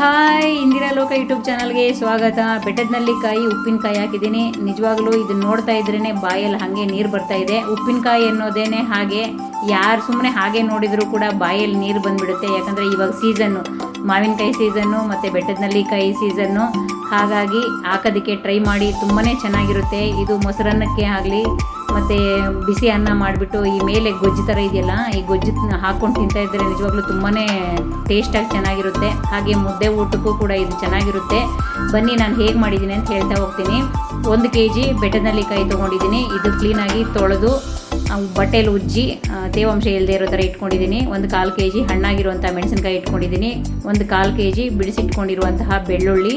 Hi, Indira ಲೋಕ YouTube ಚಾನಲ್ಗೆ ಸ್ವಾಗತ. ಬೆಟ್ಟದ ಕಾಯಿ ಉಪ್ಪಿನಕಾಯಿ ಹಾಕಿದ್ದೀನಿ. ನಿಜವಾಗ್ಲೂ ಇದನ್ನ ನೋಡ್ತಾ ಇದ್ರೇ ಬಾಯಲ್ಲಿ ಹಾಗೆ ನೀರು ಬರ್ತಾ ಇದೆ. ಉಪ್ಪಿನಕಾಯಿ ಅನ್ನೋದೇನೆ ಹಾಗೆ, ಯಾರು ಸುಮ್ಮನೆ ಹಾಗೆ ನೋಡಿದರೂ ಕೂಡ ಬಾಯಲ್ಲಿ ನೀರು ಬಂದ್ಬಿಡುತ್ತೆ. ಯಾಕಂದರೆ ಇವಾಗ ಸೀಸನ್ನು ಮಾವಿನಕಾಯಿ ಸೀಸನ್ನು ಮತ್ತು ಬೆಟ್ಟದ ಕಾಯಿ ಸೀಸನ್ನು ಹಾಗಾಗಿ ಹಾಕೋದಕ್ಕೆ ಟ್ರೈ ಮಾಡಿ ತುಂಬಾ ಚೆನ್ನಾಗಿರುತ್ತೆ. ಇದು ಮೊಸರನ್ನಕ್ಕೆ ಆಗಲಿ ಮತ್ತು ಬಿಸಿ ಅನ್ನ ಮಾಡಿಬಿಟ್ಟು ಈ ಮೇಲೆ ಗೊಜ್ಜು ಥರ ಇದೆಯಲ್ಲ, ಈ ಗೊಜ್ಜು ಹಾಕ್ಕೊಂಡು ತಿಂತಾ ಇದ್ದರೆ ನಿಜವಾಗ್ಲೂ ತುಂಬಾ ಟೇಸ್ಟಾಗಿ ಚೆನ್ನಾಗಿರುತ್ತೆ. ಹಾಗೆ ಮುದ್ದೆ ಊಟಕ್ಕೂ ಕೂಡ ಇದು ಚೆನ್ನಾಗಿರುತ್ತೆ. ಬನ್ನಿ ನಾನು ಹೇಗೆ ಮಾಡಿದ್ದೀನಿ ಅಂತ ಹೇಳ್ತಾ ಹೋಗ್ತೀನಿ. ಒಂದು ಕೆ ಜಿ ಬೆಟ್ಟದಲ್ಲಿ ಕಾಯಿ ತೊಗೊಂಡಿದ್ದೀನಿ. ಇದು ಕ್ಲೀನಾಗಿ ತೊಳೆದು ಬಟ್ಟೆಯಲ್ಲಿ ಉಜ್ಜಿ ತೇವಾಂಶ ಇಲ್ಲದೆ ಇರೋ ಥರ ಇಟ್ಕೊಂಡಿದ್ದೀನಿ. ಒಂದು ಕಾಲು ಕೆ ಜಿ ಹಣ್ಣಾಗಿರುವಂಥ ಮೆಣಸಿನ್ಕಾಯಿ ಇಟ್ಕೊಂಡಿದ್ದೀನಿ. ಒಂದು ಕಾಲು ಕೆ ಜಿ ಬಿಡಿಸಿಟ್ಕೊಂಡಿರುವಂತಹ ಬೆಳ್ಳುಳ್ಳಿ.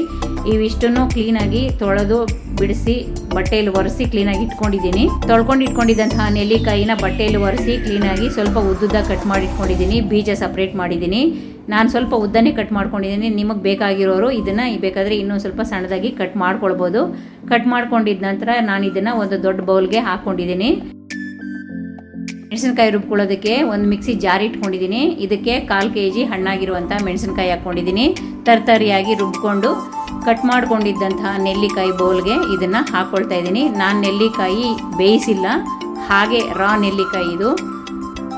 ಇವಿಷ್ಟನ್ನು ಕ್ಲೀನಾಗಿ ತೊಳೆದು ಬಿಡಿಸಿ ಬಟ್ಟೆಯಲ್ಲಿ ಒರೆಸಿ ಕ್ಲೀನಾಗಿ ಇಟ್ಕೊಂಡಿದ್ದೀನಿ. ತೊಳ್ಕೊಂಡು ಇಟ್ಕೊಂಡಿದ್ದಂತಹ ನೆಲ್ಲಿಕಾಯಿನ ಬಟ್ಟೆಯಲ್ಲಿ ಒರೆಸಿ ಕ್ಲೀನಾಗಿ ಸ್ವಲ್ಪ ಉದ್ದುದ್ದ ಕಟ್ ಮಾಡಿ ಇಟ್ಕೊಂಡಿದ್ದೀನಿ. ಬೀಜ ಸಪ್ರೇಟ್ ಮಾಡಿದ್ದೀನಿ. ನಾನು ಸ್ವಲ್ಪ ಉದ್ದನೇ ಕಟ್ ಮಾಡ್ಕೊಂಡಿದ್ದೀನಿ. ನಿಮಗೆ ಬೇಕಾಗಿರೋರು ಇದನ್ನು ಬೇಕಾದರೆ ಇನ್ನೂ ಸ್ವಲ್ಪ ಸಣ್ಣದಾಗಿ ಕಟ್ ಮಾಡ್ಕೊಳ್ಬೋದು. ಕಟ್ ಮಾಡ್ಕೊಂಡಿದ್ದ ನಂತರ ನಾನು ಇದನ್ನು ಒಂದು ದೊಡ್ಡ ಬೌಲ್ಗೆ ಹಾಕ್ಕೊಂಡಿದ್ದೀನಿ ಮೆಣಸಿನ್ಕಾಯಿ ರುಬ್ಕೊಳ್ಳೋದಕ್ಕೆ ಒಂದು ಮಿಕ್ಸಿ ಜಾರ್ ಇಟ್ಕೊಂಡಿದ್ದೀನಿ. ಇದಕ್ಕೆ ಕಾಲು ಕೆ ಜಿ ಹಣ್ಣಾಗಿರುವಂಥ ಮೆಣಸಿನ್ಕಾಯಿ ಹಾಕ್ಕೊಂಡಿದ್ದೀನಿ. ತರ್ತರಿಯಾಗಿ ರುಬ್ಕೊಂಡು ಕಟ್ ಮಾಡ್ಕೊಂಡಿದ್ದಂತಹ ನೆಲ್ಲಿಕಾಯಿ ಬೌಲ್ಗೆ ಇದನ್ನು ಹಾಕ್ಕೊಳ್ತಾ ಇದ್ದೀನಿ. ನಾನು ನೆಲ್ಲಿಕಾಯಿ ಬೇಯಿಸಿಲ್ಲ. ಹಾಗೆ ರಾ ನೆಲ್ಲಿಕಾಯಿ ಇದು.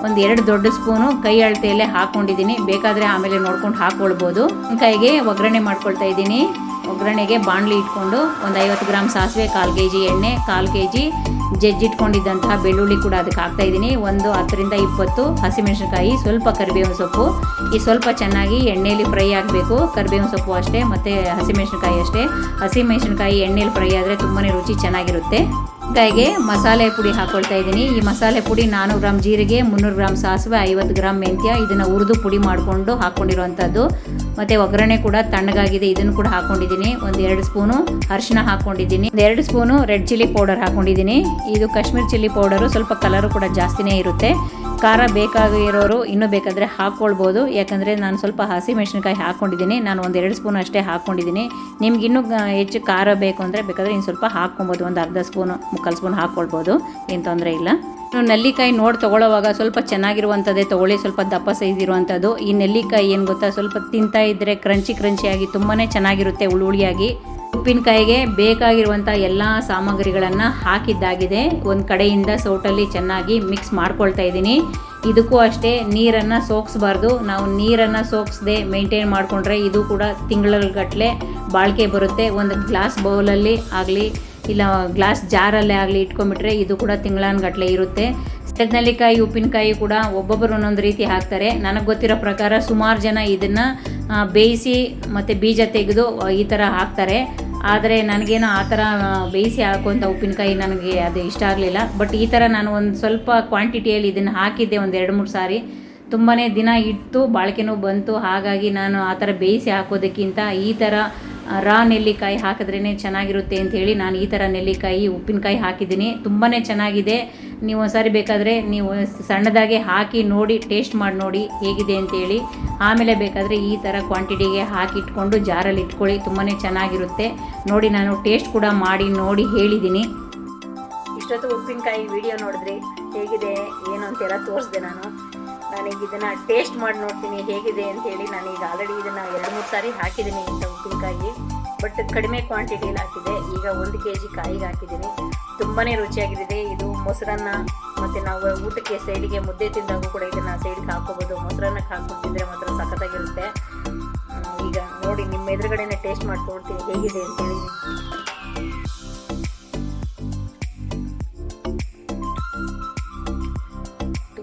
ಒಂದು ಎರಡು ದೊಡ್ಡ ಸ್ಪೂನು ಕೈ ಅಳತೆಯಲ್ಲೇ ಹಾಕ್ಕೊಂಡಿದ್ದೀನಿ ಬೇಕಾದರೆ ಆಮೇಲೆ ನೋಡ್ಕೊಂಡು ಹಾಕ್ಕೊಳ್ಬೋದು ಕೈಗೆ ಒಗ್ಗರಣೆ ಮಾಡ್ಕೊಳ್ತಾ ಇದ್ದೀನಿ. ಒಗ್ಗರಣೆಗೆ ಬಾಣಲಿ ಇಟ್ಕೊಂಡು ಒಂದು ಐವತ್ತು ಗ್ರಾಮ್ ಸಾಸಿವೆ, ಕಾಲು ಕೆ ಜಿ ಎಣ್ಣೆ, ಕಾಲು ಕೆ ಜಿ ಜಜ್ಜಿಟ್ಕೊಂಡಿದ್ದಂತಹ ಬೆಳ್ಳುಳ್ಳಿ ಕೂಡ ಅದಕ್ಕೆ ಹಾಕ್ತಾ ಇದ್ದೀನಿ. ಒಂದು ಹತ್ತರಿಂದ ಇಪ್ಪತ್ತು ಹಸಿಮೆಣಸಿನಕಾಯಿ, ಸ್ವಲ್ಪ ಕರಿಬೇವಿನ ಸೊಪ್ಪು. ಈ ಸ್ವಲ್ಪ ಚೆನ್ನಾಗಿ ಎಣ್ಣೆಯಲ್ಲಿ ಫ್ರೈ ಆಗಬೇಕು. ಕರಿಬೇವಿನ ಸೊಪ್ಪು ಅಷ್ಟೇ, ಮತ್ತು ಹಸಿಮೆಣಸಿನಕಾಯಿ ಅಷ್ಟೇ. ಹಸಿಮೆಣಸಿನಕಾಯಿ ಎಣ್ಣೆಯಲ್ಲಿ ಫ್ರೈ ಆದರೆ ತುಂಬಾ ರುಚಿ ಚೆನ್ನಾಗಿರುತ್ತೆ. ಕಾಯಿಗೆ ಮಸಾಲೆ ಪುಡಿ ಹಾಕೊಳ್ತಾ ಇದ್ದೀನಿ. ಈ ಮಸಾಲೆ ಪುಡಿ ನಾನ್ನೂರು ಗ್ರಾಮ್ ಜೀರಿಗೆ, ಮುನ್ನೂರು ಗ್ರಾಮ್ ಸಾಸಿವೆ, ಐವತ್ತು ಗ್ರಾಮ್ ಮೆಂತ್ಯ, ಇದನ್ನು ಹುರಿದು ಪುಡಿ ಮಾಡಿಕೊಂಡು ಹಾಕ್ಕೊಂಡಿರುವಂಥದ್ದು ಮತ್ತು ಒಗ್ಗರಣೆ ಕೂಡ ತಣ್ಣಗಾಗಿದೆ, ಇದನ್ನು ಕೂಡ ಹಾಕ್ಕೊಂಡಿದ್ದೀನಿ ಒಂದು ಎರಡು ಸ್ಪೂನು ಅರಿಶಿನ ಹಾಕ್ಕೊಂಡಿದ್ದೀನಿ ಎರಡು ಸ್ಪೂನು ರೆಡ್ ಚಿಲ್ಲಿ ಪೌಡರ್ ಹಾಕ್ಕೊಂಡಿದ್ದೀನಿ ಇದು ಕಾಶ್ಮೀರ್ ಚಿಲ್ಲಿ ಪೌಡರು, ಸ್ವಲ್ಪ ಕಲರು ಕೂಡ ಜಾಸ್ತಿನೇ ಇರುತ್ತೆ. ಖಾರ ಬೇಕಾಗಿರೋರು ಇನ್ನೂ ಬೇಕಾದರೆ ಹಾಕ್ಕೊಳ್ಬೋದು ಯಾಕಂದರೆ ನಾನು ಸ್ವಲ್ಪ ಹಸಿ ಮೆಣಸಿನ್ಕಾಯಿ ಹಾಕ್ಕೊಂಡಿದ್ದೀನಿ ನಾನು ಒಂದು ಎರಡು ಸ್ಪೂನ್ ಅಷ್ಟೇ ಹಾಕ್ಕೊಂಡಿದ್ದೀನಿ ನಿಮ್ಗೆ ಇನ್ನೂ ಹೆಚ್ಚು ಖಾರ ಬೇಕು ಅಂದರೆ ಬೇಕಾದರೆ ಇನ್ನು ಸ್ವಲ್ಪ ಹಾಕ್ಕೊಬೋದು, ಒಂದು ಅರ್ಧ ಸ್ಪೂನು. ಮುಕ್ಕಾಲು ಸ್ಪೂನ್ ಹಾಕ್ಕೊಳ್ಬೋದು ಏನು ತೊಂದರೆ ಇಲ್ಲ. ನೆಲ್ಲಿಕಾಯಿ ನೋಡಿ ತೊಗೊಳ್ಳೋವಾಗ ಸ್ವಲ್ಪ ಚೆನ್ನಾಗಿರುವಂಥದ್ದೇ ತೊಗೊಳ್ಳಿ, ಸ್ವಲ್ಪ ದಪ್ಪ ಸೈಜ್ ಇರುವಂಥದ್ದು ಈ ನೆಲ್ಲಿಕಾಯಿ ಏನು ಗೊತ್ತಾ, ಸ್ವಲ್ಪ ತಿಂತಾ ಇದ್ದರೆ ಕ್ರಂಚಿ ಕ್ರಂಚಿಯಾಗಿ ತುಂಬಾ ಚೆನ್ನಾಗಿರುತ್ತೆ ಹುಳುಳಿಯಾಗಿ ಉಪ್ಪಿನಕಾಯಿಗೆ ಬೇಕಾಗಿರುವಂಥ ಎಲ್ಲ ಸಾಮಗ್ರಿಗಳನ್ನು ಹಾಕಿದ್ದಾಗಿದೆ. ಒಂದು ಕಡೆಯಿಂದ ಸೌಟಲ್ಲಿ ಚೆನ್ನಾಗಿ ಮಿಕ್ಸ್ ಮಾಡ್ಕೊಳ್ತಾ ಇದ್ದೀನಿ. ಇದಕ್ಕೂ ಅಷ್ಟೇ ನೀರನ್ನು ಸೋಕ್ಸ್ಬಾರ್ದು. ನಾವು ನೀರನ್ನು ಸೋಕ್ಸ್ದೆ ಮೇಂಟೈನ್ ಮಾಡಿಕೊಂಡ್ರೆ ಇದು ಕೂಡ ತಿಂಗಳಗಟ್ಟಲೆ ಬಾಳಿಕೆ ಬರುತ್ತೆ. ಒಂದು ಗ್ಲಾಸ್ ಬೌಲಲ್ಲಿ ಆಗಲಿ ಇಲ್ಲ ಗ್ಲಾಸ್ ಜಾರಲ್ಲೇ ಆಗಲಿ ಇಟ್ಕೊಂಡ್ಬಿಟ್ರೆ ಇದು ಕೂಡ ತಿಂಗಳಾನ್ಗಟ್ಲೆ ಇರುತ್ತೆ. ನೆಲ್ಲಿಕಾಯಿ ಉಪ್ಪಿನಕಾಯಿ ಕೂಡ ಒಬ್ಬೊಬ್ಬರು ಒಂದೊಂದು ರೀತಿ ಹಾಕ್ತಾರೆ. ನನಗೆ ಗೊತ್ತಿರೋ ಪ್ರಕಾರ ಸುಮಾರು ಜನ ಇದನ್ನು ಬೇಯಿಸಿ ಮತ್ತು ಬೀಜ ತೆಗೆದು ಈ ಥರ ಹಾಕ್ತಾರೆ. ಆದರೆ ನನಗೇನೋ ಆ ಥರ ಬೇಯಿಸಿ ಹಾಕುವಂಥ ಉಪ್ಪಿನಕಾಯಿ ನನಗೆ ಅದು ಇಷ್ಟ ಆಗಲಿಲ್ಲ. ಬಟ್ ಈ ಥರ ನಾನು ಒಂದು ಸ್ವಲ್ಪ ಕ್ವಾಂಟಿಟಿಯಲ್ಲಿ ಇದನ್ನು ಹಾಕಿದ್ದೆ ಒಂದು ಎರಡು ಮೂರು ಸಾರಿ. ತುಂಬಾ ದಿನ ಇಟ್ಟು, ಬಾಳಿಕೆನೂ ಬಂತು. ಹಾಗಾಗಿ ನಾನು ಆ ಥರ ಬೇಯಿಸಿ ಹಾಕೋದಕ್ಕಿಂತ ಈ ಥರ ರಾ ನೆಲ್ಲಿಕಾಯಿ ಹಾಕಿದ್ರೇ ಚೆನ್ನಾಗಿರುತ್ತೆ ಅಂತ ಹೇಳಿ ನಾನು ಈ ಥರ ನೆಲ್ಲಿಕಾಯಿ, ಉಪ್ಪಿನಕಾಯಿ ಹಾಕಿದ್ದೀನಿ. ತುಂಬಾ ಚೆನ್ನಾಗಿದೆ. ನೀವು ಒಂದ್ಸಾರಿ ಬೇಕಾದರೆ ನೀವು ಸಣ್ಣದಾಗೆ ಹಾಕಿ ನೋಡಿ, ಟೇಸ್ಟ್ ಮಾಡಿ ನೋಡಿ ಹೇಗಿದೆ ಅಂತೇಳಿ ಆಮೇಲೆ ಬೇಕಾದರೆ ಈ ಥರ ಕ್ವಾಂಟಿಟಿಗೆ ಹಾಕಿ ಇಟ್ಕೊಂಡು ಜಾರಲ್ಲಿ ಇಟ್ಕೊಳ್ಳಿ. ತುಂಬಾ ಚೆನ್ನಾಗಿರುತ್ತೆ. ನೋಡಿ ನಾನು ಟೇಸ್ಟ್ ಕೂಡ ಮಾಡಿ ನೋಡಿ ಹೇಳಿದ್ದೀನಿ. ಇಷ್ಟೊತ್ತು ಉಪ್ಪಿನಕಾಯಿ ವಿಡಿಯೋ ನೋಡಿದ್ರಿ ಹೇಗಿದೆ, ಏನು ಅಂತೆಲ್ಲ ತೋರಿಸ್ದೆ ನಾನು. ನಾನೀಗ ಇದನ್ನು ಟೇಸ್ಟ್ ಮಾಡಿ ನೋಡ್ತೀನಿ ಹೇಗಿದೆ ಅಂತ ಹೇಳಿ ನಾನೀಗ ಆಲ್ರೆಡಿ ಇದನ್ನು ಎರಡು ಮೂರು ಸಾರಿ ಹಾಕಿದ್ದೀನಿ ಇಂಥ ಉಪ್ಪಿನಕಾಯಿ ಬಟ್ ಕಡಿಮೆ ಕ್ವಾಂಟಿಟಿಯಲ್ಲಿ ಹಾಕಿದೆ. ಈಗ ಒಂದು ಕೆ ಜಿ ಕಾಯಿಗೆ ಹಾಕಿದ್ದೀನಿ. ತುಂಬಾ ರುಚಿಯಾಗಿದೆ ಇದು ಮೊಸರನ್ನ ಮತ್ತು ನಾವು ಊಟಕ್ಕೆ ಸೈಡಿಗೆ ಮುದ್ದೆ ತಿಂದಾಗೂ ಕೂಡ ಇದನ್ನು ಸೈಡ್ಗೆ ಹಾಕೋಬೋದು ಮೊಸರನ್ನಕ್ಕೆ ಹಾಕ್ಬಿಟ್ಟು ತಿಂದರೆ ಮಾತ್ರ ಸಖತ್ತಾಗಿರುತ್ತೆ. ಈಗ ನೋಡಿ ನಿಮ್ಮ ಎದುರುಗಡೆನೆ ಟೇಸ್ಟ್ ಮಾಡಿ ನೋಡ್ತೀನಿ ಹೇಗಿದೆ ಅಂತೇಳಿ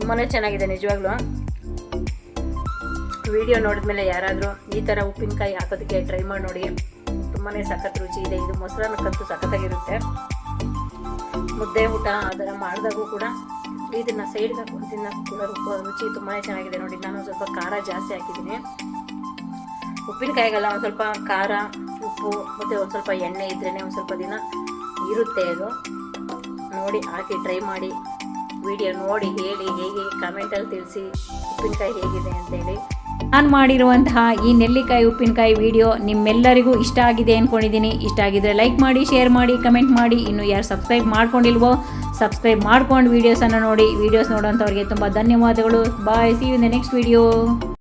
ತುಂಬಾ ಚೆನ್ನಾಗಿದೆ, ನಿಜವಾಗ್ಲೂ. ವಿಡಿಯೋ ನೋಡಿದ್ಮೇಲೆ ಯಾರಾದರೂ ಈ ಥರ ಉಪ್ಪಿನಕಾಯಿ ಹಾಕೋದಕ್ಕೆ ಟ್ರೈ ಮಾಡಿ ನೋಡಿ. ತುಂಬಾ ಸಖತ್ ರುಚಿ ಇದೆ. ಇದು ಮೊಸರನ್ನಕ್ಕಂತೂ ಸಖತ್ತಾಗಿರುತ್ತೆ. ಮುದ್ದೆ ಊಟ ಅದರ ಮಾಡಿದಾಗೂ ಕೂಡ ಇದನ್ನು ಸೈಡ್ಗೆ ಹಾಕೊಂಡು ತಿನ್ನೋಕ್ಕೂ ಕೂಡ ರುಚಿ ತುಂಬಾ ಚೆನ್ನಾಗಿದೆ ನೋಡಿ. ನಾನು ಸ್ವಲ್ಪ ಖಾರ ಜಾಸ್ತಿ ಹಾಕಿದ್ದೀನಿ. ಉಪ್ಪಿನಕಾಯಿಗೆಲ್ಲ ಒಂದು ಸ್ವಲ್ಪ ಖಾರ, ಉಪ್ಪು ಮತ್ತು ಒಂದು ಸ್ವಲ್ಪ ಎಣ್ಣೆ ಇದ್ರೇ ಒಂದು ಸ್ವಲ್ಪ ದಿನ ಇರುತ್ತೆ ಅದು. ನೋಡಿ, ಹಾಕಿ ಟ್ರೈ ಮಾಡಿ. ವಿಡಿಯೋ ನೋಡಿ ಹೇಳಿ, ಹೇಗೆ ಕಮೆಂಟಲ್ಲಿ ತಿಳಿಸಿ ಉಪ್ಪಿನಕಾಯಿ ಹೇಗಿದೆ ಅಂತೇಳಿ. ನಾನು ಮಾಡಿರುವಂತಹ ಈ ನೆಲ್ಲಿಕಾಯಿ ಉಪ್ಪಿನಕಾಯಿ ವಿಡಿಯೋ ನಿಮ್ಮೆಲ್ಲರಿಗೂ ಇಷ್ಟ ಆಗಿದೆ ಅಂದ್ಕೊಂಡಿದ್ದೀನಿ ಇಷ್ಟ ಆಗಿದ್ರೆ ಲೈಕ್ ಮಾಡಿ ಶೇರ್ ಮಾಡಿ ಕಮೆಂಟ್ ಮಾಡಿ. ಇನ್ನು ಯಾರು ಸಬ್ಸ್ಕ್ರೈಬ್ ಮಾಡ್ಕೊಂಡಿಲ್ವೋ ಸಬ್ಸ್ಕ್ರೈಬ್ ಮಾಡ್ಕೊಂಡು ವೀಡಿಯೋಸನ್ನು ನೋಡಿ. ವೀಡಿಯೋಸ್ ನೋಡೋಂಥವ್ರಿಗೆ ತುಂಬ ಧನ್ಯವಾದಗಳು. Bye see you the next video